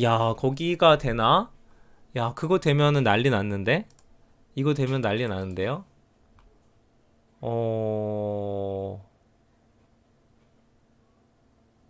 야, 거기가 되나? 야, 그거 되면은 난리 났는데? 이거 되면 난리 나는데요? 어,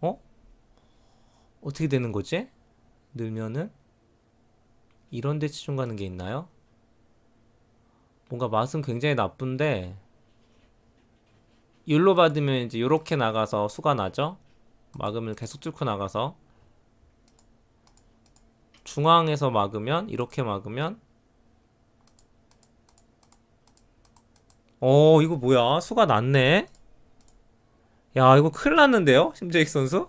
어? 어떻게 되는 거지? 넣으면은? 이런 데 치중 가는 게 있나요? 뭔가 맛은 굉장히 나쁜데, 율로 받으면 이제 요렇게 나가서 수가 나죠? 막으면 계속 뚫고 나가서. 중앙에서 막으면, 이렇게 막으면, 어, 이거 뭐야? 수가 났네? 야, 이거 큰일 났는데요? 심재익 선수?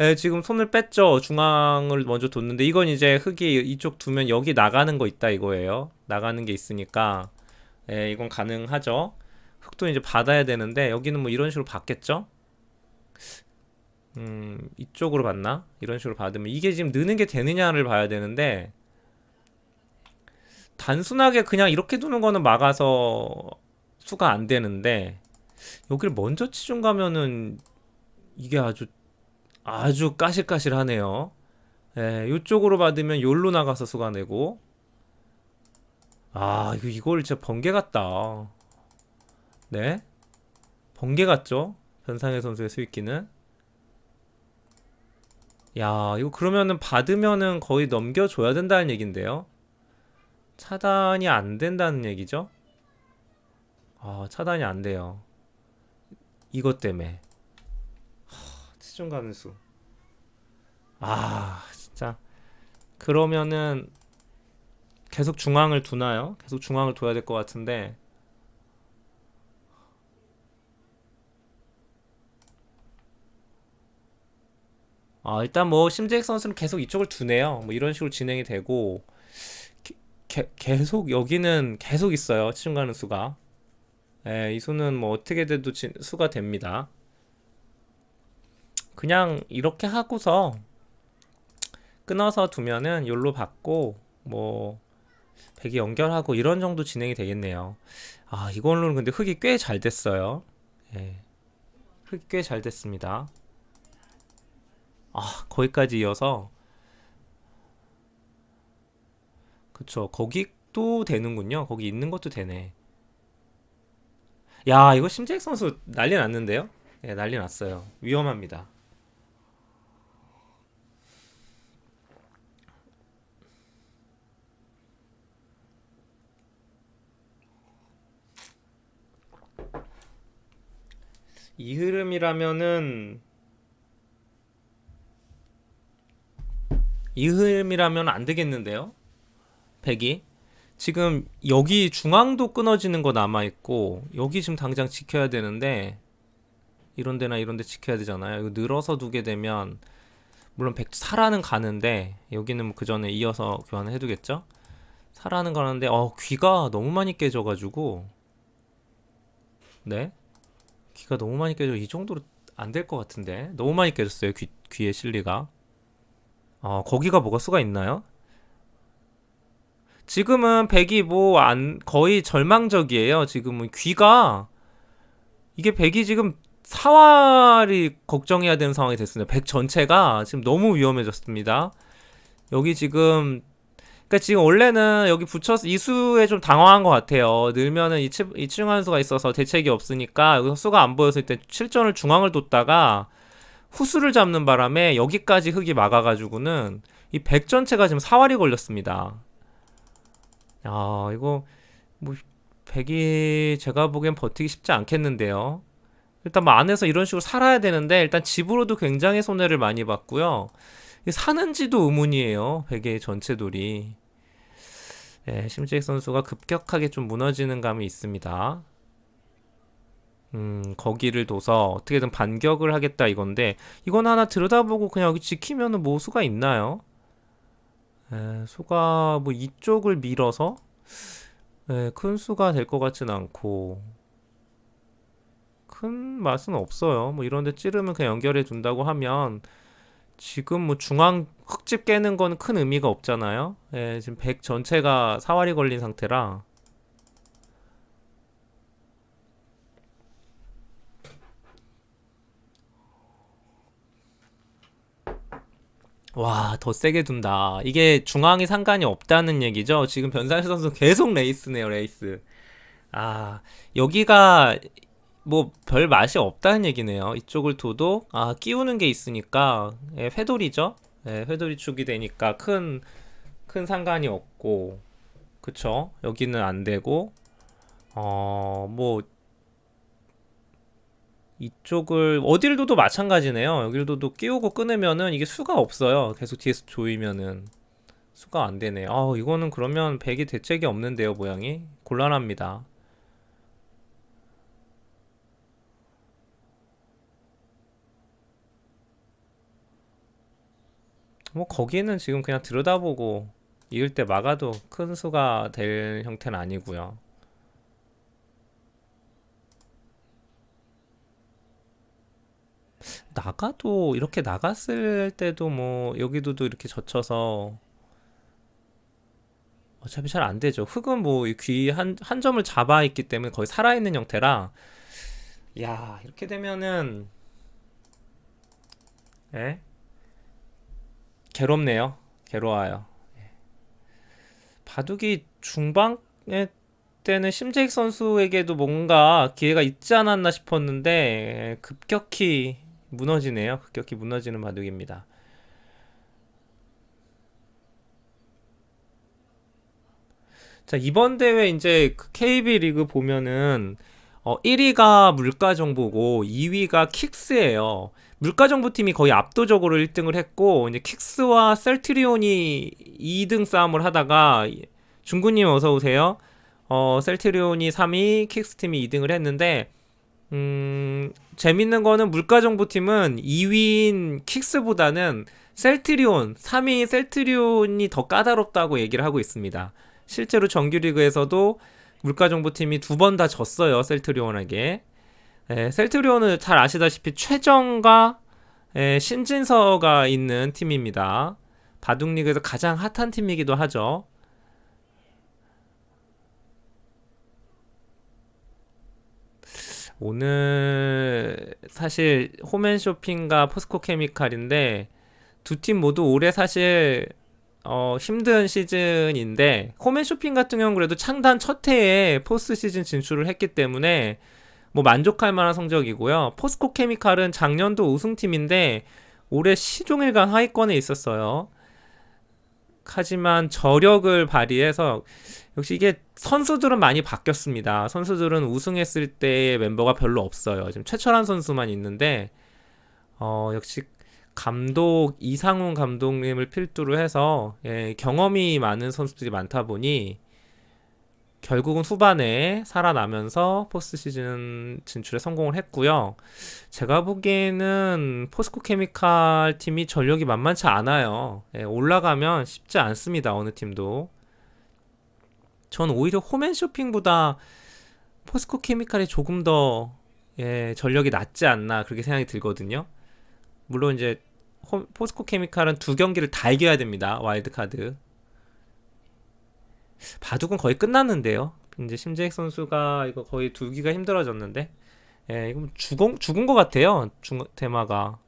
예, 지금 손을 뺐죠. 중앙을 먼저 뒀는데, 이건 이제 흙이 이쪽 두면 여기 나가는 거 있다 이거예요. 나가는 게 있으니까, 예, 이건 가능하죠. 흙도 이제 받아야 되는데, 여기는 뭐 이런 식으로 받겠죠? 음, 이쪽으로 받나? 이런 식으로 받으면, 이게 지금 느는 게 되느냐를 봐야 되는데, 단순하게 그냥 이렇게 두는 거는 막아서 수가 안 되는데, 여기를 먼저 치중 가면은, 이게 아주 아주 까실까실하네요. 예, 요쪽으로 받으면 요로 나가서 수가 내고. 아, 이거 이걸 진짜 번개 같다. 네? 번개 같죠? 변상현 선수의 수익기는. 야, 이거 그러면은 받으면은 거의 넘겨줘야 된다는 얘긴데요. 차단이 안 된다는 얘기죠? 아, 차단이 안 돼요. 이것 때문에. 치중 가는 수. 아, 진짜. 그러면은 계속 중앙을 두나요? 계속 중앙을 둬야 될 것 같은데. 아, 일단 뭐 심재익 선수는 계속 이쪽을 두네요. 뭐 이런 식으로 진행이 되고 게- 게- 계속 여기는 계속 있어요. 치중 가는 수가. 예, 이 수는 뭐 어떻게 돼도 진- 수가 됩니다. 그냥 이렇게 하고서 끊어서 두면은 요로 받고 뭐 백이 연결하고 이런 정도 진행이 되겠네요. 아, 이걸로는 근데 흙이 꽤 잘 됐어요. 예. 흙이 꽤 잘 됐습니다. 아, 거기까지 이어서 그쵸. 거기도 되는군요. 거기 있는 것도 되네. 야, 이거 심재익 선수 난리 났는데요? 예, 난리 났어요. 위험합니다. 이 흐름이라면은 이 흐름이라면 안 되겠는데요? 백이 지금 여기 중앙도 끊어지는 거 남아 있고 여기 지금 당장 지켜야 되는데 이런 데나 이런 데 지켜야 되잖아요. 이거 늘어서 두게 되면 물론 백 사라는 가는데 여기는 뭐그 전에 이어서 교환을 해 두겠죠? 사라는 가는데 어 귀가 너무 많이 깨져 가지고 네 귀가 너무 많이 깨져 이 정도로 안 될 것 같은데 너무 많이 깨졌어요 귀 귀의 실리가 어 거기가 뭐가 수가 있나요? 지금은 백이 뭐 안 거의 절망적이에요. 지금은 귀가 이게 백이 지금 사활이 걱정해야 되는 상황이 됐습니다. 백 전체가 지금 너무 위험해졌습니다. 여기 지금 그러니까 지금 원래는 여기 붙여서 이수에 좀 당황한 것 같아요. 늘면은 이치, 이층한 수가 있어서 대책이 없으니까 여기서 수가 안 보였을 때 실전을 중앙을 뒀다가 후수를 잡는 바람에 여기까지 흙이 막아가지고는 이 백 전체가 지금 사활이 걸렸습니다. 야, 이거 뭐 백이 제가 보기엔 버티기 쉽지 않겠는데요. 일단 뭐 안에서 이런 식으로 살아야 되는데 일단 집으로도 굉장히 손해를 많이 봤고요. 이 사는지도 의문이에요. 백의 전체 돌이. 예, 심재익 선수가 급격하게 좀 무너지는 감이 있습니다. 음, 거기를 둬서 어떻게든 반격을 하겠다 이건데 이건 하나 들여다보고 그냥 여기 지키면은 뭐 수가 있나요? 에, 수가 뭐 이쪽을 밀어서 에, 큰 수가 될 것 같진 않고 큰 맛은 없어요. 뭐 이런 데 찌르면 그냥 연결해 둔다고 하면 지금 뭐 중앙 흙집 깨는 건 큰 의미가 없잖아요. 예, 지금 백 전체가 사활이 걸린 상태라 와, 더 세게 둔다. 이게 중앙이 상관이 없다는 얘기죠. 지금 변상현 선수 계속 레이스네요, 레이스. 아, 여기가 뭐 별 맛이 없다는 얘기네요. 이쪽을 둬도 아, 끼우는 게 있으니까 예, 회돌이죠. 예, 회돌이 축이 되니까 큰 큰 상관이 없고 그쵸? 여기는 안 되고 어, 뭐 이쪽을 어딜 둬도 마찬가지네요. 여기를 둬도 끼우고 끊으면은 이게 수가 없어요. 계속 뒤에서 조이면은 수가 안 되네. 아, 이거는 그러면 백이 대책이 없는데요, 모양이. 곤란합니다. 뭐 거기는 지금 그냥 들여다보고 이을 때 막아도 큰 수가 될 형태는 아니고요. 나가도 이렇게 나갔을 때도 뭐 여기도도 이렇게 젖혀서 어차피 잘 안 되죠. 흙은 뭐 귀 한, 한 점을 잡아 있기 때문에 거의 살아 있는 형태라 야 이렇게 되면은 예? 괴롭네요. 괴로워요. 바둑이 중반에 때는 심재익 선수에게도 뭔가 기회가 있지 않았나 싶었는데 급격히 무너지네요. 급격히 무너지는 바둑입니다. 자, 이번 대회 이제 그 KB 리그 보면은 어, 1위가 물가정보고 2위가 킥스예요. 물가정보팀이 거의 압도적으로 1등을 했고 이제 킥스와 셀트리온이 2등 싸움을 하다가 중구님 어서 오세요. 어, 셀트리온이 3위, 킥스팀이 2등을 했는데 음, 재밌는 거는 물가정보팀은 2위인 킥스보다는 셀트리온, 3위 셀트리온이 더 까다롭다고 얘기를 하고 있습니다. 실제로 정규리그에서도 물가정보팀이 두 번 다 졌어요, 셀트리온에게. 에, 셀트리온은 잘 아시다시피 최정과 에, 신진서가 있는 팀입니다. 바둑리그에서 가장 핫한 팀이기도 하죠. 오늘 사실 홈앤쇼핑과 포스코 케미칼인데 두 팀 모두 올해 사실 어, 힘든 시즌인데 홈앤쇼핑 같은 경우는 그래도 창단 첫 해에 포스트 시즌 진출을 했기 때문에 뭐 만족할 만한 성적이고요. 포스코 케미칼은 작년도 우승팀인데 올해 시종일관 하위권에 있었어요. 하지만 저력을 발휘해서 역시 이게 선수들은 많이 바뀌었습니다. 선수들은 우승했을 때의 멤버가 별로 없어요. 지금 최철한 선수만 있는데 어, 역시 감독 이상훈 감독님을 필두로 해서 예, 경험이 많은 선수들이 많다 보니 결국은 후반에 살아나면서 포스트 시즌 진출에 성공을 했고요. 제가 보기에는 포스코 케미칼 팀이 전력이 만만치 않아요. 예, 올라가면 쉽지 않습니다. 어느 팀도. 전 오히려 홈앤 쇼핑보다 포스코 케미칼이 조금 더 예, 전력이 낮지 않나 그렇게 생각이 들거든요. 물론 이제 홈, 포스코 케미칼은 두 경기를 다 이겨야 됩니다. 와일드 카드. 바둑은 거의 끝났는데요. 이제 심재익 선수가 이거 거의 두기가 힘들어졌는데, 예, 이거 죽은 죽은 것 같아요. 중 대마가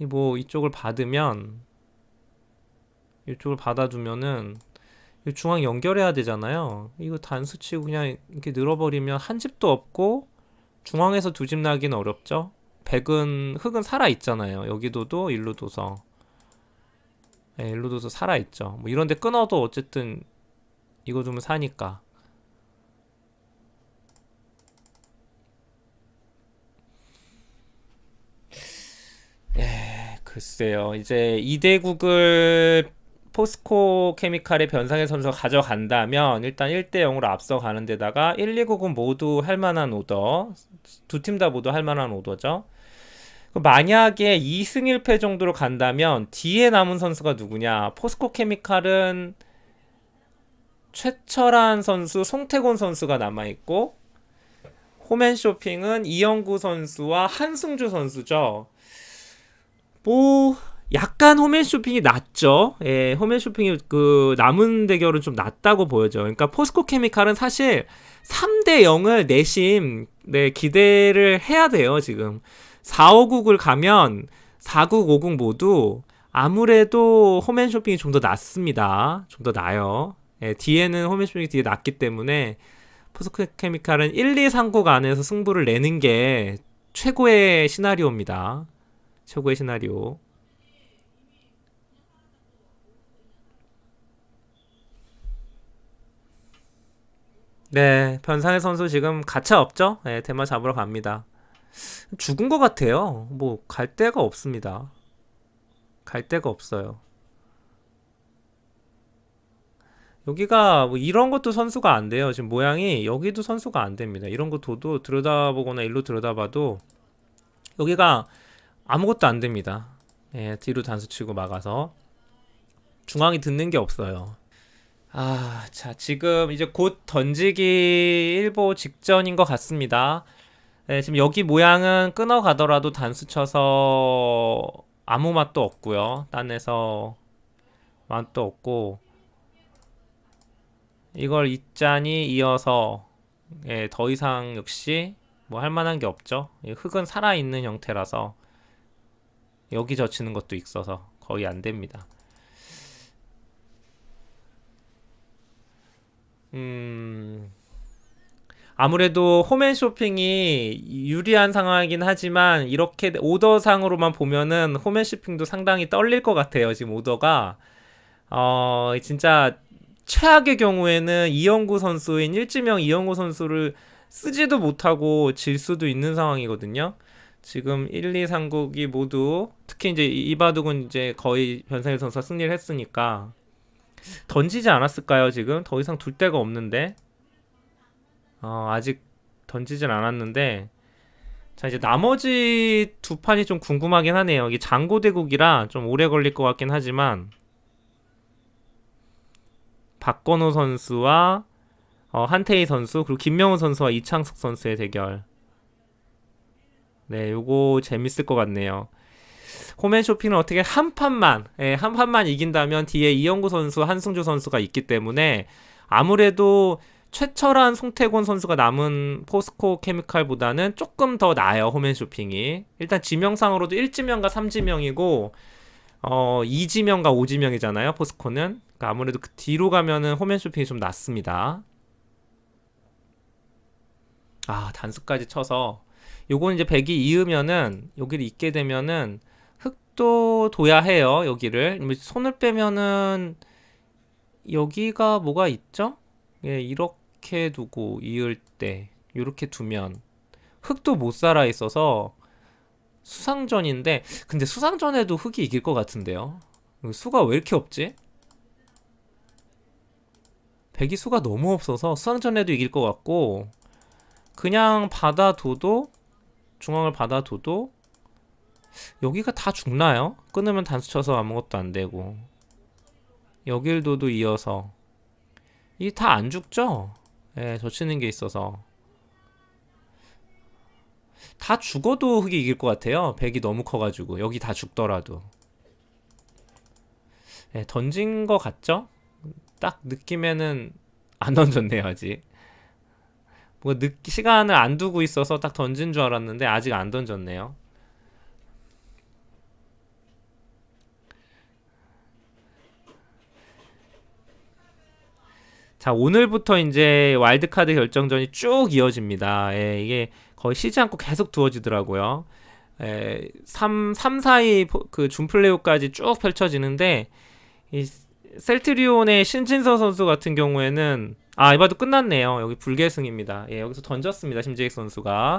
이 뭐 이쪽을 받으면 이쪽을 받아두면은 이 중앙 연결해야 되잖아요. 이거 단수 치고 그냥 이렇게 늘어버리면 한 집도 없고 중앙에서 두 집 나기는 어렵죠. 백은 흙은 살아 있잖아요. 여기도도 일로 둬서 예, 일로 둬서 살아 있죠. 뭐 이런데 끊어도 어쨌든 이거 좀 사니까. 예, 글쎄요. 이제 2대국을 포스코 케미칼의 변상의 선수가 가져간다면 일단 1대 0으로 앞서가는 데다가 1, 2국은 모두 할 만한 오더. 두 팀 다 모두 할 만한 오더죠. 만약에 2승 1패 정도로 간다면 뒤에 남은 선수가 누구냐? 포스코 케미칼은 최철한 선수, 송태곤 선수가 남아 있고 홈앤 쇼핑은 이영구 선수와 한승주 선수죠. 뭐 약간 홈앤 쇼핑이 낫죠. 예, 홈앤 쇼핑이 그 남은 대결은 좀 낫다고 보여져. 그러니까 포스코 케미칼은 사실 3대 0을 내심 네, 기대를 해야 돼요, 지금. 4, 5국을 가면 4국, 5국 모두 아무래도 홈앤 쇼핑이 좀 더 낫습니다. 좀 더 나아요. 예, 뒤에는 홈앤 쇼핑이 뒤에 낫기 때문에 포스코 케미칼은 1, 2, 3국 안에서 승부를 내는 게 최고의 시나리오입니다. 최고의 시나리오. 네, 변상의 선수 지금 가차 없죠? 네, 대마 잡으러 갑니다. 죽은 것 같아요. 뭐 갈 데가 없습니다. 갈 데가 없어요. 여기가 뭐 이런 것도 선수가 안 돼요. 지금 모양이 여기도 선수가 안 됩니다. 이런 거 도도 들여다보거나 일로 들여다봐도 여기가 아무것도 안 됩니다. 예, 뒤로 단수 치고 막아서 중앙이 듣는 게 없어요. 아, 자, 지금 이제 곧 던지기 일보 직전인 것 같습니다. 네, 지금 여기 모양은 끊어가더라도 단수 쳐서 아무 맛도 없고요. 딴에서 맛도 없고 이걸 있자니 이어서 예, 더 이상 역시 뭐 할 만한 게 없죠. 이 흙은 살아있는 형태라서 여기 젖히는 것도 있어서 거의 안 됩니다. 음, 아무래도 홈앤 쇼핑이 유리한 상황이긴 하지만 이렇게 오더상으로만 보면은 홈앤 쇼핑도 상당히 떨릴 것 같아요. 지금 오더가 어 진짜 최악의 경우에는 이영구 선수인 일지명 이영구 선수를 쓰지도 못하고 질 수도 있는 상황이거든요. 지금 1, 2, 3국이 모두 특히 이제 이바둑은 이제 거의 변상일 선수가 승리를 했으니까 던지지 않았을까요, 지금? 더 이상 둘 데가 없는데. 어, 아직 던지진 않았는데. 자, 이제 나머지 두 판이 좀 궁금하긴 하네요. 이게 장고 대국이라 좀 오래 걸릴 것 같긴 하지만. 박건호 선수와 어, 한태희 선수, 그리고 김명훈 선수와 이창석 선수의 대결. 네, 요거 재밌을 것 같네요. 홈앤 쇼핑은 어떻게 한 판만, 예, 한 판만 이긴다면 뒤에 이영구 선수, 한승주 선수가 있기 때문에 아무래도 최철한, 송태곤 선수가 남은 포스코 케미칼보다는 조금 더 나아요, 홈앤 쇼핑이. 일단 지명상으로도 1지명과 3지명이고, 어, 2지명과 5지명이잖아요, 포스코는. 그러니까 아무래도 그 뒤로 가면은 홈앤 쇼핑이 좀 낫습니다. 아, 단수까지 쳐서. 요건 이제 100이 이으면은, 여기를 잇게 되면은, 또 둬야 해요, 여기를. 뭐 손을 빼면은 여기가 뭐가 있죠? 예, 이렇게 두고 이을 때 이렇게 두면 흙도 못 살아 있어서 수상전인데 근데 수상전에도 흙이 이길 것 같은데요. 수가 왜 이렇게 없지? 백이 수가 너무 없어서 수상전에도 이길 것 같고 그냥 받아둬도 중앙을 받아둬도 여기가 다 죽나요? 끊으면 단수 쳐서 아무것도 안 되고 여길도도 이어서 이게 다안 죽죠? 예, 젖히는 게 있어서 다 죽어도 흙이 이길 것 같아요. 백이 너무 커가지고 여기 다 죽더라도 예, 던진 거 같죠? 딱 느낌에는 안 던졌네요 아직 뭐 느, 시간을 안 두고 있어서 딱 던진 줄 알았는데 아직 안 던졌네요. 자, 오늘부터 이제 와일드카드 결정전이 쭉 이어집니다. 예, 이게 거의 쉬지 않고 계속 두어지더라고요. 예, 3, 3, 4위 그 준플레이오까지 쭉 펼쳐지는데, 이 셀트리온의 신진서 선수 같은 경우에는, 아, 이바도 끝났네요. 여기 불계승입니다. 예, 여기서 던졌습니다. 심재익 선수가.